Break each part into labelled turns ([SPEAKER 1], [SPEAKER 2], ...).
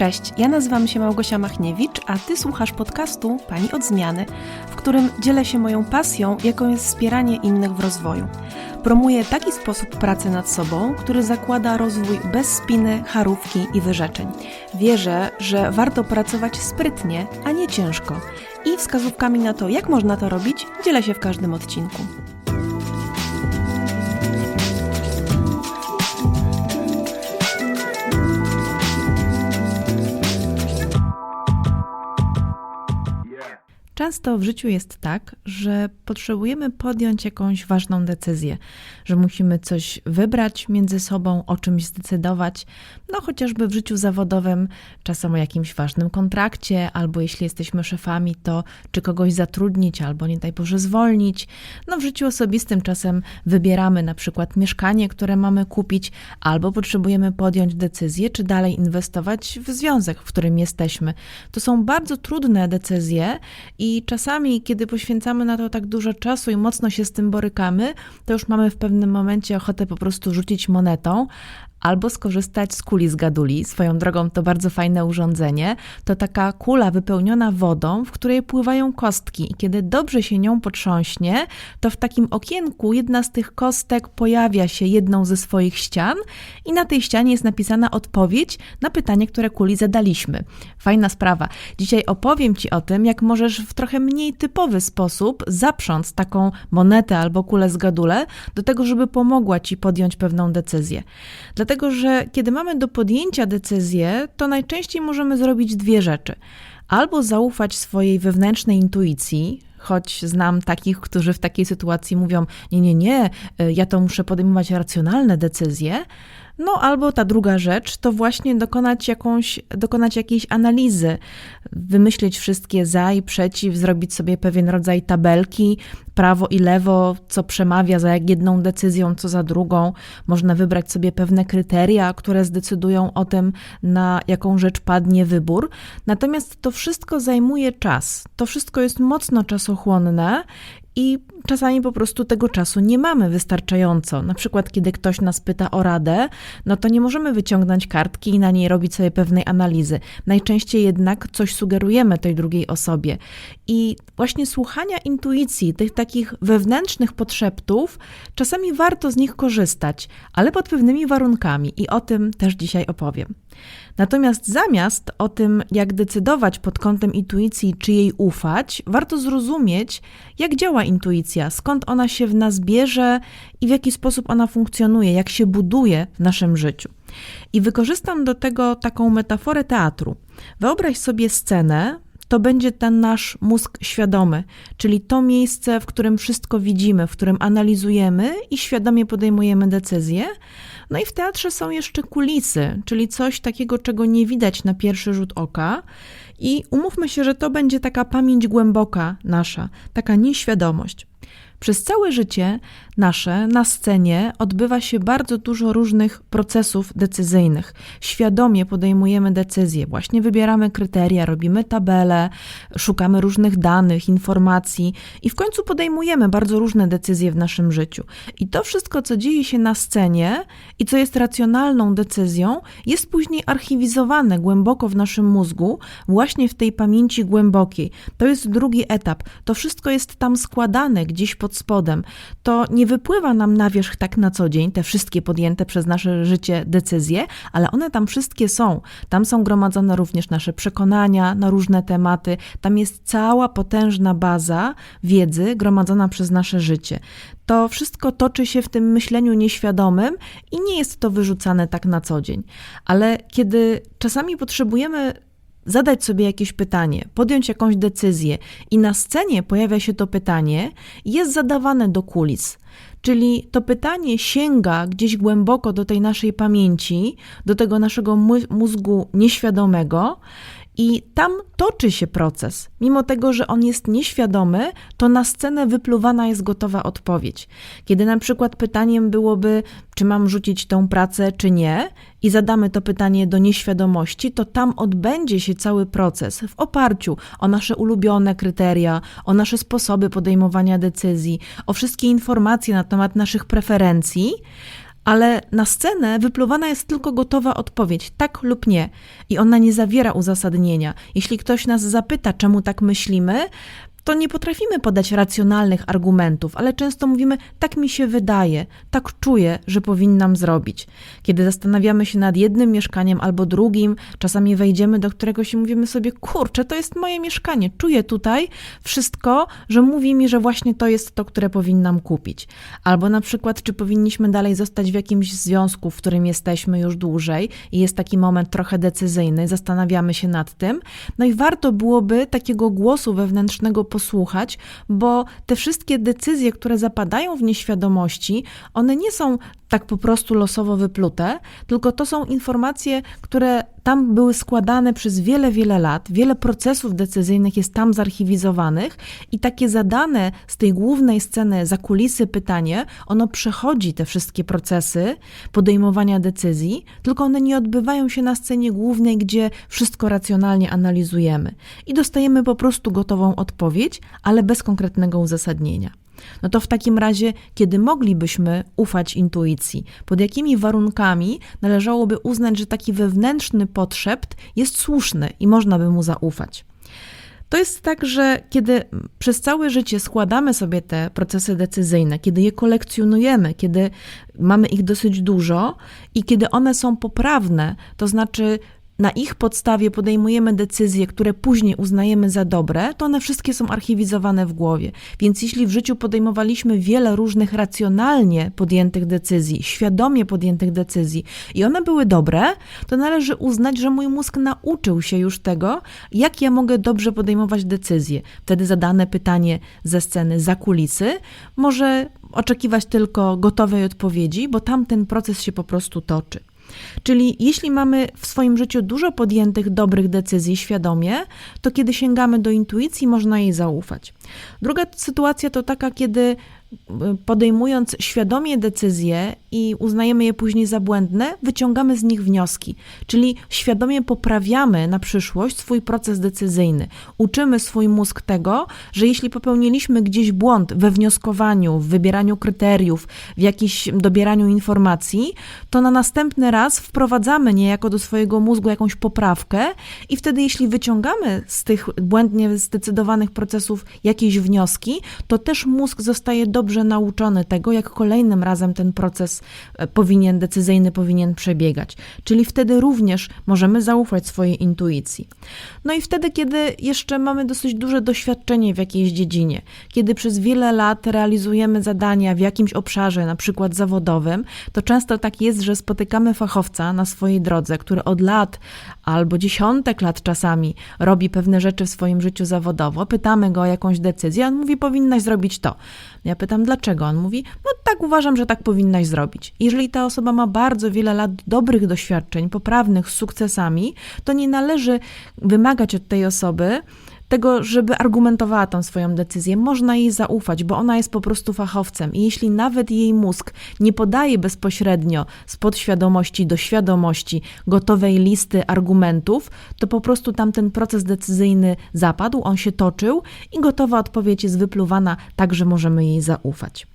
[SPEAKER 1] Cześć, ja nazywam się Małgosia Machniewicz, a Ty słuchasz podcastu Pani od Zmiany, w którym dzielę się moją pasją, jaką jest wspieranie innych w rozwoju. Promuję taki sposób pracy nad sobą, który zakłada rozwój bez spiny, charówki i wyrzeczeń. Wierzę, że warto pracować sprytnie, a nie ciężko. I wskazówkami na to, jak można to robić, dzielę się w każdym odcinku. Często w życiu jest tak, że potrzebujemy podjąć jakąś ważną decyzję, że musimy coś wybrać między sobą, o czymś zdecydować, no chociażby w życiu zawodowym, czasem o jakimś ważnym kontrakcie, albo jeśli jesteśmy szefami, to czy kogoś zatrudnić, albo nie daj Boże zwolnić. No w życiu osobistym czasem wybieramy na przykład mieszkanie, które mamy kupić, albo potrzebujemy podjąć decyzję, czy dalej inwestować w związek, w którym jesteśmy. To są bardzo trudne decyzje i i czasami, kiedy poświęcamy na to tak dużo czasu i mocno się z tym borykamy, to już mamy w pewnym momencie ochotę po prostu rzucić monetą, albo skorzystać z kuli z gaduli. Swoją drogą to bardzo fajne urządzenie. To taka kula wypełniona wodą, w której pływają kostki i kiedy dobrze się nią potrząśnie, to w takim okienku jedna z tych kostek pojawia się jedną ze swoich ścian i na tej ścianie jest napisana odpowiedź na pytanie, które kuli zadaliśmy. Fajna sprawa. Dzisiaj opowiem Ci o tym, jak możesz w trochę mniej typowy sposób zaprząc taką monetę albo kulę z gadule do tego, żeby pomogła Ci podjąć pewną decyzję. Że kiedy mamy do podjęcia decyzję, to najczęściej możemy zrobić dwie rzeczy. Albo zaufać swojej wewnętrznej intuicji, choć znam takich, którzy w takiej sytuacji mówią: Nie, nie, nie, y, ja to muszę podejmować racjonalne decyzje. No, albo ta druga rzecz to właśnie dokonać, jakąś, dokonać jakiejś analizy, wymyślić wszystkie za i przeciw, zrobić sobie pewien rodzaj tabelki, prawo i lewo, co przemawia za jedną decyzją, co za drugą. Można wybrać sobie pewne kryteria, które zdecydują o tym, na jaką rzecz padnie wybór. Natomiast to wszystko zajmuje czas. To wszystko jest mocno czasochłonne i czasami po prostu tego czasu nie mamy wystarczająco. Na przykład, kiedy ktoś nas pyta o radę, no to nie możemy wyciągnąć kartki i na niej robić sobie pewnej analizy. Najczęściej jednak coś sugerujemy tej drugiej osobie. I właśnie słuchania intuicji, tych takich wewnętrznych podszeptów, czasami warto z nich korzystać, ale pod pewnymi warunkami i o tym też dzisiaj opowiem. Natomiast zamiast o tym, jak decydować pod kątem intuicji, czy jej ufać, warto zrozumieć, jak działa intuicja, skąd ona się w nas bierze i w jaki sposób ona funkcjonuje, jak się buduje w naszym życiu. I wykorzystam do tego taką metaforę teatru. Wyobraź sobie scenę, to będzie ten nasz mózg świadomy, czyli to miejsce, w którym wszystko widzimy, w którym analizujemy i świadomie podejmujemy decyzje. No i w teatrze są jeszcze kulisy, czyli coś takiego, czego nie widać na pierwszy rzut oka. I umówmy się, że to będzie taka pamięć głęboka nasza, taka nieświadomość. Przez całe życie nasze na scenie odbywa się bardzo dużo różnych procesów decyzyjnych. Świadomie podejmujemy decyzje, właśnie wybieramy kryteria, robimy tabele, szukamy różnych danych, informacji i w końcu podejmujemy bardzo różne decyzje w naszym życiu. I to wszystko, co dzieje się na scenie i co jest racjonalną decyzją, jest później archiwizowane głęboko w naszym mózgu, właśnie w tej pamięci głębokiej. To jest drugi etap. To wszystko jest tam składane gdzieś pod spodem. To nie wypływa nam na wierzch tak na co dzień, te wszystkie podjęte przez nasze życie decyzje, ale one tam wszystkie są. Tam są gromadzone również nasze przekonania na różne tematy. Tam jest cała potężna baza wiedzy gromadzona przez nasze życie. To wszystko toczy się w tym myśleniu nieświadomym i nie jest to wyrzucane tak na co dzień. Ale kiedy czasami potrzebujemy zadać sobie jakieś pytanie, podjąć jakąś decyzję i na scenie pojawia się to pytanie, jest zadawane do kulis. Czyli to pytanie sięga gdzieś głęboko do tej naszej pamięci, do tego naszego mózgu nieświadomego i tam toczy się proces. Mimo tego, że on jest nieświadomy, to na scenę wypluwana jest gotowa odpowiedź. Kiedy na przykład pytaniem byłoby, czy mam rzucić tą pracę, czy nie, i zadamy to pytanie do nieświadomości, to tam odbędzie się cały proces w oparciu o nasze ulubione kryteria, o nasze sposoby podejmowania decyzji, o wszystkie informacje na temat naszych preferencji ale na scenę wypluwana jest tylko gotowa odpowiedź, tak lub nie, i ona nie zawiera uzasadnienia. Jeśli ktoś nas zapyta, czemu tak myślimy, to nie potrafimy podać racjonalnych argumentów, ale często mówimy, tak mi się wydaje, tak czuję, że powinnam zrobić. Kiedy zastanawiamy się nad jednym mieszkaniem albo drugim, czasami wejdziemy do któregoś i mówimy sobie, kurczę, to jest moje mieszkanie, czuję tutaj wszystko, że mówi mi, że właśnie to jest to, które powinnam kupić. Albo na przykład, czy powinniśmy dalej zostać w jakimś związku, w którym jesteśmy już dłużej i jest taki moment trochę decyzyjny, zastanawiamy się nad tym. No i warto byłoby takiego głosu wewnętrznego posłuchać, bo te wszystkie decyzje, które zapadają w nieświadomości, one nie są tak po prostu losowo wyplute, tylko to są informacje, które tam były składane przez wiele, wiele lat. Wiele procesów decyzyjnych jest tam zarchiwizowanych i takie zadane z tej głównej sceny za kulisy pytanie, ono przechodzi te wszystkie procesy podejmowania decyzji, tylko one nie odbywają się na scenie głównej, gdzie wszystko racjonalnie analizujemy i dostajemy po prostu gotową odpowiedź, ale bez konkretnego uzasadnienia. No to w takim razie, kiedy moglibyśmy ufać intuicji? Pod jakimi warunkami należałoby uznać, że taki wewnętrzny potrzebt jest słuszny i można by mu zaufać? To jest tak, że kiedy przez całe życie składamy sobie te procesy decyzyjne, kiedy je kolekcjonujemy, kiedy mamy ich dosyć dużo i kiedy one są poprawne, to znaczy na ich podstawie podejmujemy decyzje, które później uznajemy za dobre, to one wszystkie są archiwizowane w głowie. Więc jeśli w życiu podejmowaliśmy wiele różnych racjonalnie podjętych decyzji, świadomie podjętych decyzji i one były dobre, to należy uznać, że mój mózg nauczył się już tego, jak ja mogę dobrze podejmować decyzje. Wtedy zadane pytanie ze sceny za kulisy może oczekiwać tylko gotowej odpowiedzi, bo tam ten proces się po prostu toczy. Czyli jeśli mamy w swoim życiu dużo podjętych dobrych decyzji świadomie, to kiedy sięgamy do intuicji, można jej zaufać. Druga sytuacja to taka, kiedy podejmując świadomie decyzje i uznajemy je później za błędne, wyciągamy z nich wnioski, czyli świadomie poprawiamy na przyszłość swój proces decyzyjny. Uczymy swój mózg tego, że jeśli popełniliśmy gdzieś błąd we wnioskowaniu, w wybieraniu kryteriów, w jakimś dobieraniu informacji, to na następny raz wprowadzamy niejako do swojego mózgu jakąś poprawkę i wtedy jeśli wyciągamy z tych błędnie zdecydowanych procesów jakieś wnioski, to też mózg zostaje do dobrze nauczony tego, jak kolejnym razem ten proces e, powinien, decyzyjny powinien przebiegać. Czyli wtedy również możemy zaufać swojej intuicji. No i wtedy, kiedy jeszcze mamy dosyć duże doświadczenie w jakiejś dziedzinie, kiedy przez wiele lat realizujemy zadania w jakimś obszarze, na przykład zawodowym, to często tak jest, że spotykamy fachowca na swojej drodze, który od lat albo dziesiątek lat czasami robi pewne rzeczy w swoim życiu zawodowo, pytamy go o jakąś decyzję, on mówi, powinnaś zrobić to. Ja pytam, dlaczego? On mówi, no tak uważam, że tak powinnaś zrobić. Jeżeli ta osoba ma bardzo wiele lat dobrych doświadczeń, poprawnych, z sukcesami, to nie należy wymagać od tej osoby, tego, żeby argumentowała tą swoją decyzję. Można jej zaufać, bo ona jest po prostu fachowcem. I jeśli nawet jej mózg nie podaje bezpośrednio z podświadomości do świadomości gotowej listy argumentów, to po prostu tam ten proces decyzyjny zapadł, on się toczył i gotowa odpowiedź jest wypluwana, tak że możemy jej zaufać.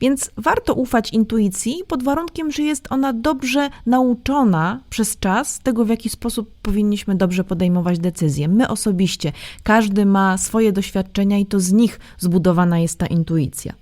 [SPEAKER 1] Więc warto ufać intuicji pod warunkiem, że jest ona dobrze nauczona przez czas tego, w jaki sposób powinniśmy dobrze podejmować decyzje. My osobiście, każdy ma swoje doświadczenia i to z nich zbudowana jest ta intuicja.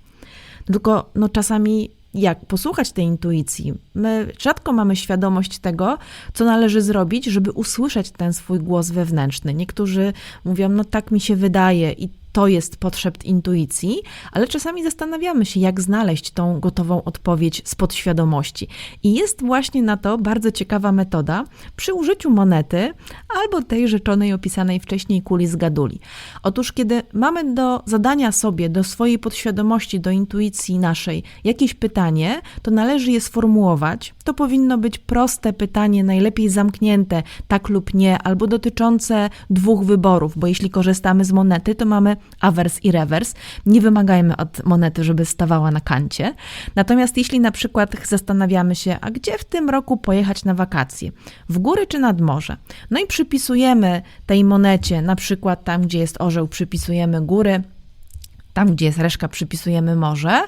[SPEAKER 1] Tylko no, czasami jak posłuchać tej intuicji. My rzadko mamy świadomość tego, co należy zrobić, żeby usłyszeć ten swój głos wewnętrzny. Niektórzy mówią, no tak mi się wydaje i to jest potrzeb intuicji, ale czasami zastanawiamy się, jak znaleźć tą gotową odpowiedź z podświadomości. I jest właśnie na to bardzo ciekawa metoda przy użyciu monety albo tej rzeczonej opisanej wcześniej kuli z gaduli. Otóż, kiedy mamy do zadania sobie, do swojej podświadomości, do intuicji naszej jakieś pytanie, to należy je sformułować. To powinno być proste pytanie, najlepiej zamknięte, tak lub nie, albo dotyczące dwóch wyborów, bo jeśli korzystamy z monety, to mamy awers i rewers. Nie wymagajmy od monety, żeby stawała na kancie. Natomiast jeśli na przykład zastanawiamy się, a gdzie w tym roku pojechać na wakacje? W góry czy nad morze? No i przypisujemy tej monecie, na przykład tam, gdzie jest orzeł, przypisujemy góry, tam, gdzie jest reszka, przypisujemy morze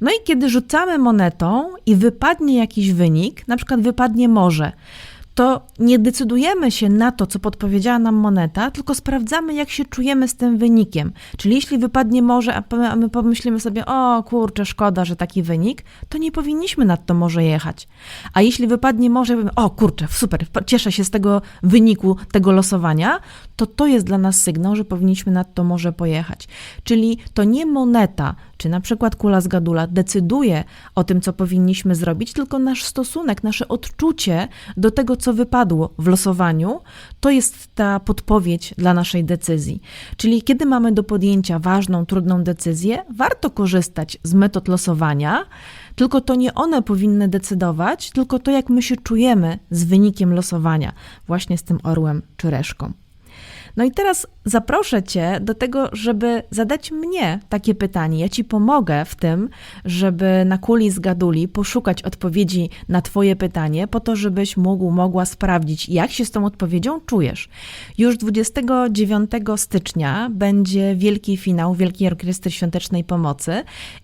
[SPEAKER 1] No i kiedy rzucamy monetą i wypadnie jakiś wynik, na przykład wypadnie morze, to nie decydujemy się na to, co podpowiedziała nam moneta, tylko sprawdzamy, jak się czujemy z tym wynikiem. Czyli jeśli wypadnie morze, a my- pomyślimy sobie, o kurczę, szkoda, że taki wynik, to nie powinniśmy nad to morze jechać. A jeśli wypadnie morze, powiemy, o kurczę, super, cieszę się z tego wyniku, tego losowania, to to jest dla nas sygnał, że powinniśmy nad to morze pojechać. Czyli to nie moneta, czy na przykład kula z gadula decyduje o tym, co powinniśmy zrobić, tylko nasz stosunek, nasze odczucie do tego, co wypadło w losowaniu, to jest ta podpowiedź dla naszej decyzji. Czyli kiedy mamy do podjęcia ważną, trudną decyzję, warto korzystać z metod losowania, tylko to nie one powinny decydować, tylko to, jak my się czujemy z wynikiem losowania, właśnie z tym orłem czy reszką. No i teraz zaproszę Cię do tego, żeby zadać mnie takie pytanie. Ja Ci pomogę w tym, żeby na kuli z gaduli poszukać odpowiedzi na Twoje pytanie, po to, żebyś mógł, mogła sprawdzić, jak się z tą odpowiedzią czujesz. Już 29 stycznia będzie wielki finał Wielkiej Orkiestry Świątecznej Pomocy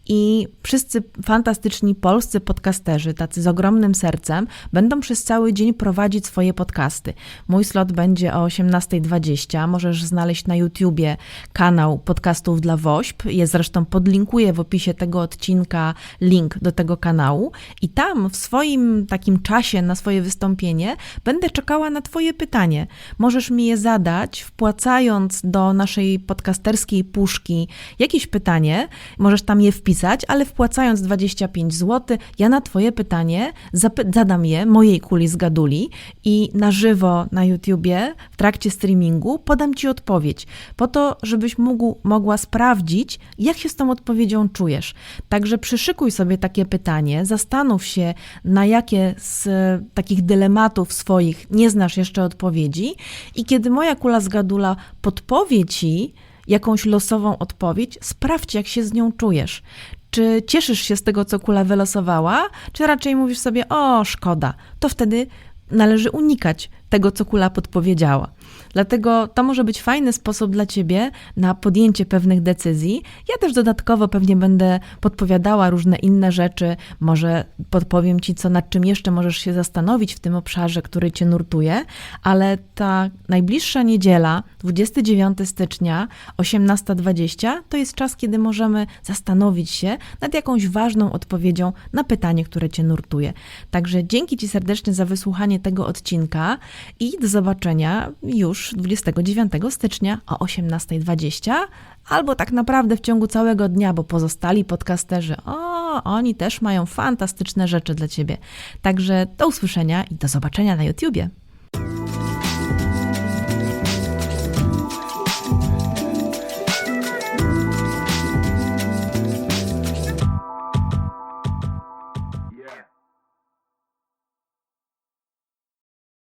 [SPEAKER 1] i wszyscy fantastyczni polscy podcasterzy, tacy z ogromnym sercem, będą przez cały dzień prowadzić swoje podcasty. Mój slot będzie o 18.20. Możesz znaleźć na YouTubie kanał podcastów dla WOŚP. Je zresztą podlinkuję w opisie tego odcinka link do tego kanału i tam w swoim takim czasie na swoje wystąpienie będę czekała na Twoje pytanie. Możesz mi je zadać, wpłacając do naszej podcasterskiej puszki jakieś pytanie. Możesz tam je wpisać, ale wpłacając 25 zł, ja na Twoje pytanie zadam je mojej kuli z gaduli i na żywo na YouTubie w trakcie streamingu podam Ci odpowiedź, po to, żebyś mógł, mogła sprawdzić, jak się z tą odpowiedzią czujesz. Także przyszykuj sobie takie pytanie, zastanów się, na jakie z takich dylematów swoich nie znasz jeszcze odpowiedzi i kiedy moja kula z gadula podpowie Ci jakąś losową odpowiedź, sprawdź, jak się z nią czujesz. Czy cieszysz się z tego, co kula wylosowała, czy raczej mówisz sobie, o, szkoda, to wtedy należy unikać tego, co kula podpowiedziała. Dlatego to może być fajny sposób dla Ciebie na podjęcie pewnych decyzji. Ja też dodatkowo pewnie będę podpowiadała różne inne rzeczy, może podpowiem Ci, co nad czym jeszcze możesz się zastanowić w tym obszarze, który Cię nurtuje, ale ta najbliższa niedziela, 29 stycznia, 18.20, to jest czas, kiedy możemy zastanowić się nad jakąś ważną odpowiedzią na pytanie, które Cię nurtuje. Także dzięki Ci serdecznie za wysłuchanie tego odcinka i do zobaczenia już 29 stycznia o 18.20 albo tak naprawdę w ciągu całego dnia, bo pozostali podcasterzy, o, oni też mają fantastyczne rzeczy dla Ciebie. Także do usłyszenia i do zobaczenia na YouTubie.